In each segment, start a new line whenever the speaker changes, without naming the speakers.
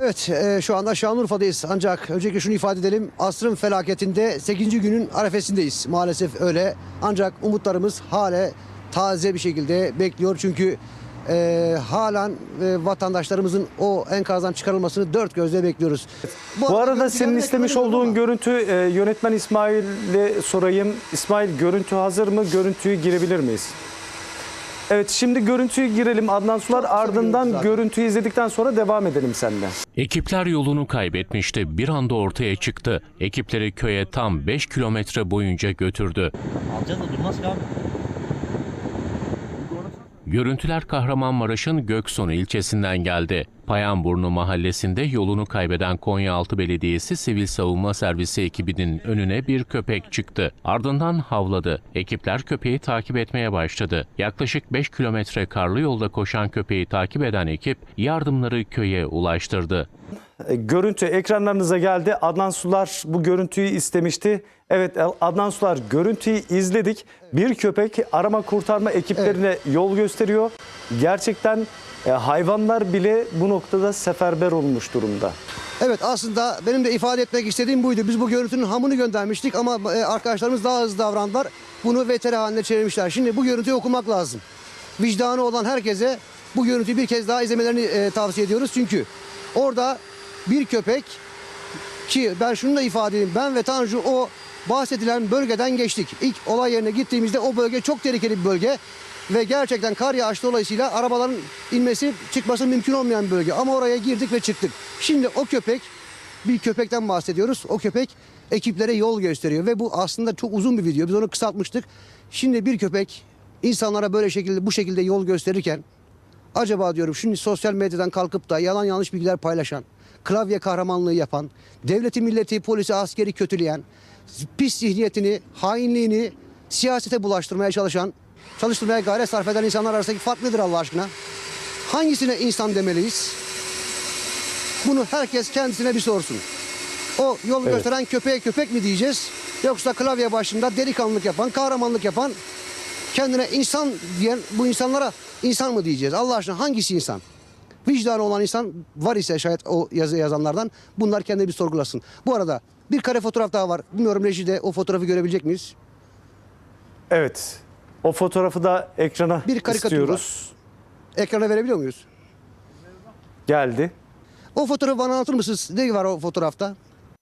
Evet e, şu anda Şanlıurfa'dayız ancak öncelikle şunu ifade edelim asrın felaketinde 8. günün arefesindeyiz maalesef öyle ancak umutlarımız hala taze bir şekilde bekliyor çünkü e, halen e, vatandaşlarımızın o enkazdan çıkarılmasını dört gözle bekliyoruz.
Bu arada
görüntüleri
senin istemiş olduğun
ama-
görüntü e, yönetmen İsmail'le sorayım. İsmail görüntü hazır mı? Görüntüyü girebilir miyiz? Evet şimdi görüntüyü girelim Adnan Sular ardından görüntüyü izledikten sonra devam edelim seninle.
Ekipler yolunu kaybetmişti. Bir anda ortaya çıktı. Ekipleri köye tam 5 kilometre boyunca götürdü.
Alacağız da durmaz ki abi.
Görüntüler Kahramanmaraş'ın Göksun ilçesinden geldi. Payanburnu mahallesinde yolunu kaybeden Konyaaltı Belediyesi Sivil Savunma Servisi ekibinin önüne bir köpek çıktı. Ardından havladı. Ekipler köpeği takip etmeye başladı. Yaklaşık 5 kilometre karlı yolda koşan köpeği takip eden ekip yardımları köye ulaştırdı.
E, Görüntü ekranlarınıza geldi. Adnan Sular bu görüntüyü istemişti. Evet Adnan Sular görüntüyü izledik. Bir köpek arama kurtarma ekiplerine yol gösteriyor. Gerçekten e, hayvanlar bile bu noktada seferber olmuş durumda.
Evet aslında benim de ifade etmek istediğim buydu. Biz bu görüntünün hamını göndermiştik ama e, arkadaşlarımız daha hızlı davrandılar. Bunu VTR haline çevirmişler. Şimdi bu görüntüyü okumak lazım. Vicdanı olan herkese bu görüntüyü bir kez daha izlemelerini e, tavsiye ediyoruz. Çünkü orada bir köpek ki ben şunu da ifade edeyim. Ben ve Tanju o bahsedilen bölgeden geçtik. İlk olay yerine gittiğimizde o bölge çok tehlikeli bir bölge. Ve gerçekten kar yağışı dolayısıyla arabaların inmesi çıkması mümkün olmayan bir bölge. Ama oraya girdik ve çıktık. Şimdi o köpek bir köpekten bahsediyoruz. O köpek ekiplere yol gösteriyor ve bu aslında çok uzun bir video. Biz onu kısaltmıştık. Şimdi bir köpek insanlara böyle şekilde bu şekilde yol gösterirken acaba diyorum şimdi sosyal medyadan kalkıp da yalan yanlış bilgiler paylaşan, klavye kahramanlığı yapan, devleti, milleti, polisi, askeri kötüleyen, pis zihniyetini, hainliğini siyasete bulaştırmaya çalışan, çalıştırmaya gayret sarf eden insanlar arasındaki fark nedir Allah aşkına? Hangisine insan demeliyiz? Bunu herkes kendisine bir sorsun. O yol
Evet.
gösteren köpeğe köpek mi diyeceğiz? Yoksa klavye başında delikanlılık yapan, kahramanlık yapan, kendine insan diyen bu insanlara insan mı diyeceğiz? Allah aşkına hangisi insan? Vicdanı olan insan var ise şayet o yazı yazanlardan bunlar kendini bir sorgulasın. Bu arada bir kare fotoğraf daha var. Bilmiyorum rejide o fotoğrafı görebilecek miyiz?
Evet o fotoğrafı da ekrana
Bir karikatür
istiyoruz.
Ekrana verebiliyor muyuz?
Geldi.
O fotoğrafı bana anlatır mısınız? Ne var o fotoğrafta?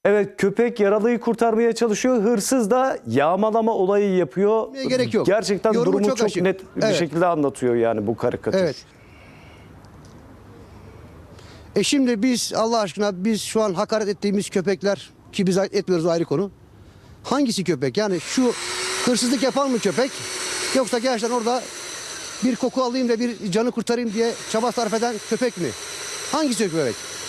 Evet köpek yaralıyı kurtarmaya çalışıyor. Hırsız da yağmalama olayı yapıyor.
Gerek yok.
Gerçekten
Yorumu
durumu
çok
çok,
açık.
net bir
Evet.
şekilde anlatıyor yani bu karikatür.
Evet. E şimdi biz Allah aşkına biz şu an hakaret ettiğimiz köpekler ki biz etmiyoruz ayrı konu. Hangisi köpek? Yani şu hırsızlık yapan mı köpek? Yoksa gerçekten orada bir koku alayım da bir canı kurtarayım diye çaba sarf eden köpek mi? Hangisi köpek?